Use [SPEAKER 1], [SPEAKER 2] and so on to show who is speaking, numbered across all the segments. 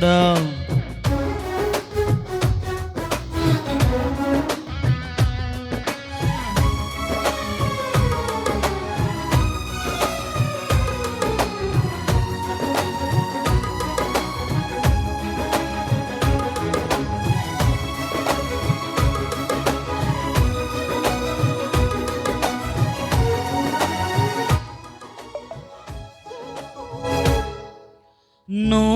[SPEAKER 1] não. No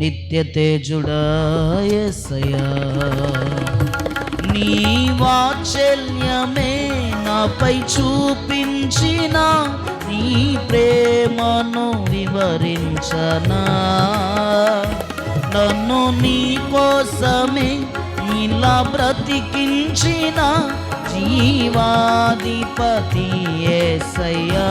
[SPEAKER 1] నిత్య తేజుడాయసయా నీ వాత్సల్యమే నాపై చూపించిన నీ ప్రేమను వివరించనా. నన్ను నీ కోసమే ఇలా బ్రతికించిన జీవాధిపతి ఏసయ్యా.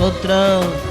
[SPEAKER 1] otro.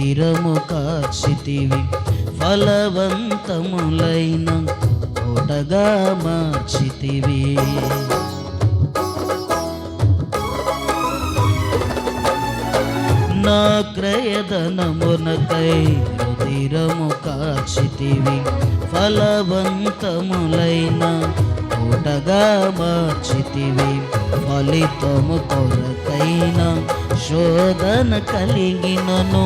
[SPEAKER 1] శరీరము కాచితివి ఫలవంతములైన కోటగా మార్చితివి. నా క్రయధనమునకై రుధిరము కాచితివి ఫలవంతములైన కోటగా మార్చితివి. ఫలితము కొరకైన శోధన కలిగినను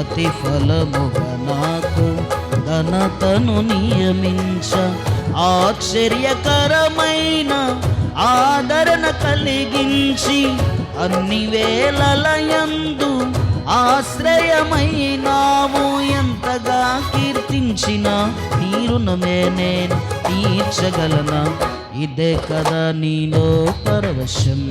[SPEAKER 1] ప్రతిఫలముగా నాకు ఘనతను నియమించ. ఆశ్చర్యకరమైన ఆదరణ కలిగించి అన్ని వేళలయందు ఆశ్రయమైనావు. ఎంతగా కీర్తించిన నీరునమే నేను తీర్చగలనా? ఇదే కదా నీలో పరవశం.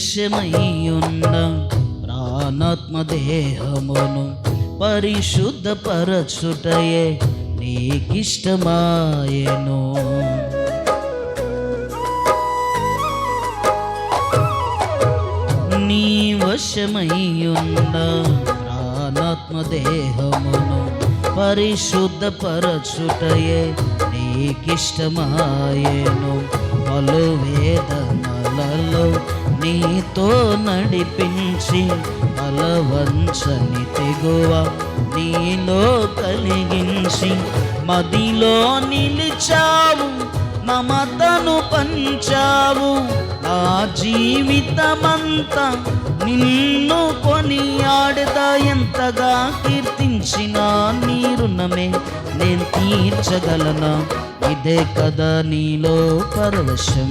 [SPEAKER 1] నీ వశమయ్యున్న ప్రాణాత్మ దేహమును పరిశుద్ధపరచుటయే నీకిష్టమాయను నీ వశమయ్యున్న ప్రాణాత్మ దేహమును పరిశుద్ధపరచుటయే నీకిష్టమాయను పలు వేదనలలో నీతో నడిపించి అలవంచని తెగువ నీలో కలిగించి మదిలో నిలిచావు మమతను పంచావు. నా జీవితమంతా నిన్ను కొనియాడదా ఎంతగా కీర్తించిన నీ రుణమే నేను తీర్చగలనా? ఇదే కదా నీలో పరవశం.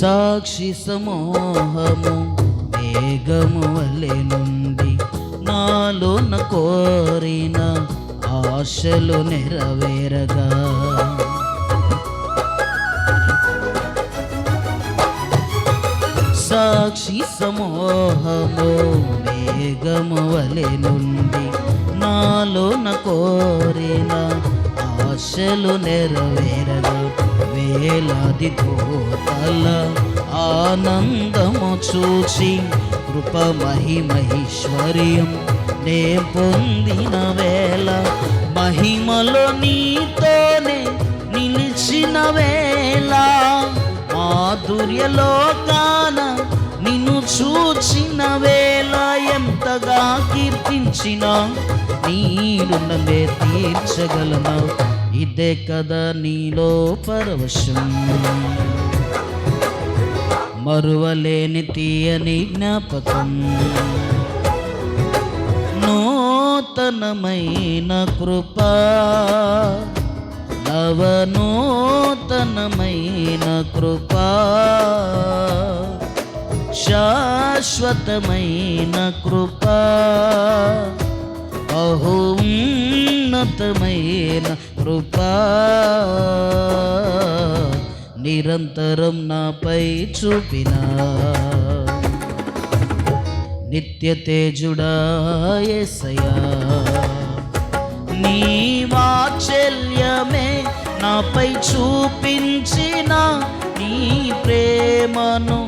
[SPEAKER 1] సాక్షి సమూహము మేఘము వలె నుండి నాలోన కోరిన ఆశలు నెరవేరగా. సాక్షి సమూహము మేఘము వలె నుండి నాలోన కోరిన ఆశలు నెరవేరగా. వేలాది కోతల ఆనందము చూచి కృప మహిమహేశ్వర్యం నే పొందిన వేళ మహిమలో నీతోనే నిలిచిన వేళ. మాధుర్యలో కాన నిన్ను చూచిన వేళ ఎంతగా కీర్తించిన నీరున్నమే తీర్చగలనా. ఇదే కదా నీలో పరవశం. మరువలేని తీయని జ్ఞాపకం. నూతనమైన కృపా. నవనూతనమైన కృపా. శాశ్వతమైన కృపా. బహున్నతమైన కృపా నిరంతరం నాపై చూపిన. నిత్య తేజుడా యేసయ్యా నీ వాత్సల్యమే నాపై చూపించిన నీ ప్రేమను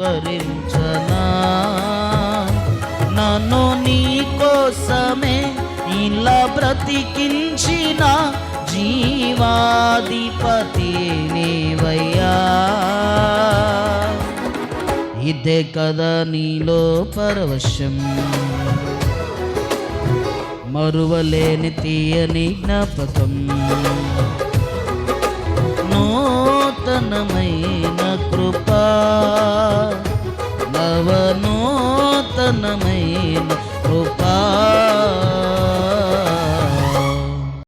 [SPEAKER 1] వరించనా. నన్ను నీ కోసమే ఇలా బ్రతికించినా జీవాధిపతి నీవయ్యా ఇదే కదా నీలో పరవశం. మరువలేని తీయని జ్ఞాపకం. నూతనమైన కృపా. నవనూతనమైన